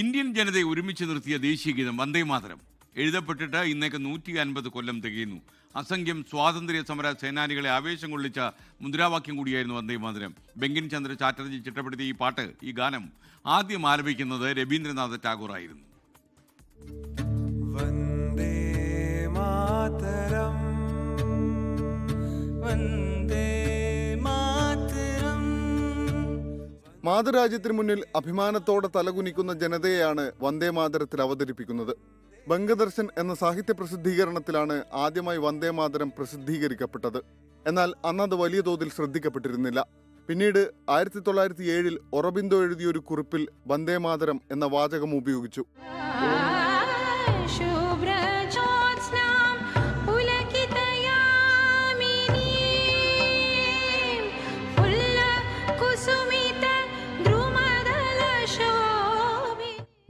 Indian ജനതയെ ഒരുമിച്ച് നിർത്തിയ ദേശീയ ഗീതം വന്ദേ മാതരം. എഴുതപ്പെട്ടിട്ട് ഇന്നേക്ക് നൂറ്റി അൻപത് കൊല്ലം തികയുന്നു. അസംഖ്യം സ്വാതന്ത്ര്യ സമര സേനാനികളെ ആവേശം കൊള്ളിച്ച മുദ്രാവാക്യം കൂടിയായിരുന്നു വന്ദേ മാതരം. ബെങ്കിൻ ചന്ദ്ര ചാറ്റർജി ചിട്ടപ്പെടുത്തിയ ഈ പാട്ട് ഈ ഗാനം ആദ്യം ആലപിക്കുന്നത് രവീന്ദ്രനാഥ ടാഗോർ ആയിരുന്നു മാതൃരാജ്യത്തിന് മുന്നിൽ അഭിമാനത്തോടെ തലകുനിക്കുന്ന ജനതയെയാണ് വന്ദേ മാതരത്തിൽ അവതരിപ്പിക്കുന്നത്. ബംഗദർശൻ എന്ന സാഹിത്യ പ്രസിദ്ധീകരണത്തിലാണ് ആദ്യമായി വന്ദേ മാതരം പ്രസിദ്ധീകരിക്കപ്പെട്ടത്. എന്നാൽ അന്നത് വലിയ തോതിൽ ശ്രദ്ധിക്കപ്പെട്ടിരുന്നില്ല. പിന്നീട് ആയിരത്തി തൊള്ളായിരത്തി ഏഴിൽ ഒറബിന്ദോ എഴുതിയ ഒരു കുറിപ്പിൽ വന്ദേ മാതരം എന്ന വാചകം ഉപയോഗിച്ചു.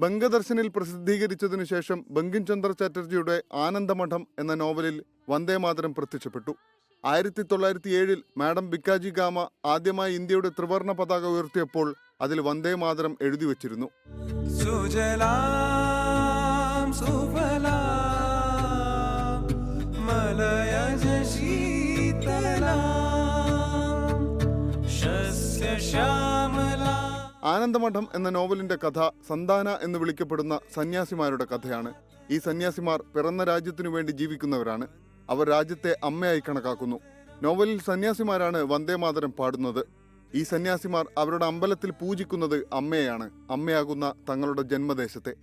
ബംഗദർശനിൽ പ്രസിദ്ധീകരിച്ചതിനു ശേഷം ബങ്കിം ചന്ദ്ര ചാറ്റർജിയുടെ ആനന്ദമഠം എന്ന നോവലിൽ വന്ദേമാതരം പ്രത്യക്ഷപ്പെട്ടു. ആയിരത്തി തൊള്ളായിരത്തി ഏഴിൽ മാഡം ബിക്കാജി ഗാമ ആദ്യമായി ഇന്ത്യയുടെ ത്രിവർണ പതാക ഉയർത്തിയപ്പോൾ അതിൽ വന്ദേ മാതരം എഴുതി വച്ചിരുന്നു. മലയജ ശീതലാം ശസ്യശ്യാമലാം ആനന്ദമഠം എന്ന നോവലിന്റെ കഥ സന്താന എന്ന് വിളിക്കപ്പെടുന്ന സന്യാസിമാരുടെ കഥയാണ്. ഈ സന്യാസിമാർ പിറന്ന രാജ്യത്തിനു വേണ്ടി ജീവിക്കുന്നവരാണ്. അവർ രാജ്യത്തെ അമ്മയായി കണക്കാക്കുന്നു. നോവലിൽ സന്യാസിമാരാണ് വന്ദേമാതരം പാടുന്നത്. ഈ സന്യാസിമാർ അവരുടെ അമ്പലത്തിൽ പൂജിക്കുന്നത് അമ്മയാണ്. അമ്മയാകുന്ന തങ്ങളുടെ ജന്മദേശത്തെ.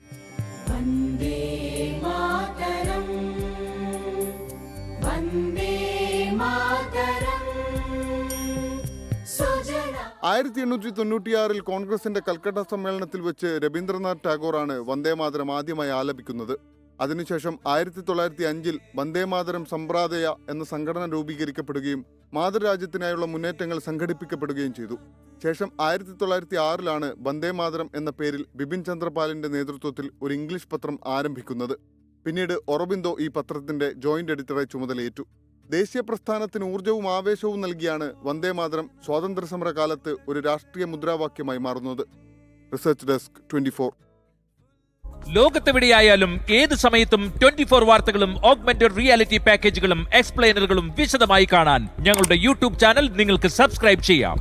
ആയിരത്തി എണ്ണൂറ്റി തൊണ്ണൂറ്റിയാറിൽ കോൺഗ്രസിന്റെ കൽക്കട്ട സമ്മേളനത്തിൽ വെച്ച് രവീന്ദ്രനാഥ് ടാഗോറാണ് വന്ദേമാതരം ആദ്യമായി ആലപിക്കുന്നത്. അതിനുശേഷം ആയിരത്തി തൊള്ളായിരത്തി അഞ്ചിൽ വന്ദേമാതരം സമ്പ്രാദയ എന്ന സംഘടന രൂപീകരിക്കപ്പെടുകയും മാതൃരാജ്യത്തിനായുള്ള മുന്നേറ്റങ്ങൾ സംഘടിപ്പിക്കപ്പെടുകയും ചെയ്തു. ശേഷം ആയിരത്തി തൊള്ളായിരത്തി ആറിലാണ് വന്ദേമാതരം എന്ന പേരിൽ ബിപിൻ ചന്ദ്രപാലിന്റെ നേതൃത്വത്തിൽ ഒരു ഇംഗ്ലീഷ് പത്രം ആരംഭിക്കുന്നത്. പിന്നീട് ഒറബിന്ദോ ഈ പത്രത്തിന്റെ ജോയിന്റ് എഡിറ്ററെ ചുമതലയേറ്റു. ദേശീയ പ്രസ്ഥാനത്തിന് ഊർജവും ആവേശവും നൽകിയാണ് വന്ദേ മാതരം സ്വാതന്ത്ര്യ സമര കാലത്ത് ഒരു രാഷ്ട്രീയ മുദ്രാവാക്യമായി മാറുന്നത്. Research desk twenty four. ലോകത്തെവിടെയായാലും ഏത് സമയത്തും ട്വന്റി ഫോർ വാർത്തകളും ഓഗ്മെന്റഡ് റിയാലിറ്റി പാക്കേജുകളും എക്സ്പ്ലെയിനറുകളും വിശദമായി കാണാൻ ഞങ്ങളുടെ യൂട്യൂബ് ചാനൽ നിങ്ങൾക്ക് സബ്സ്ക്രൈബ് ചെയ്യാം.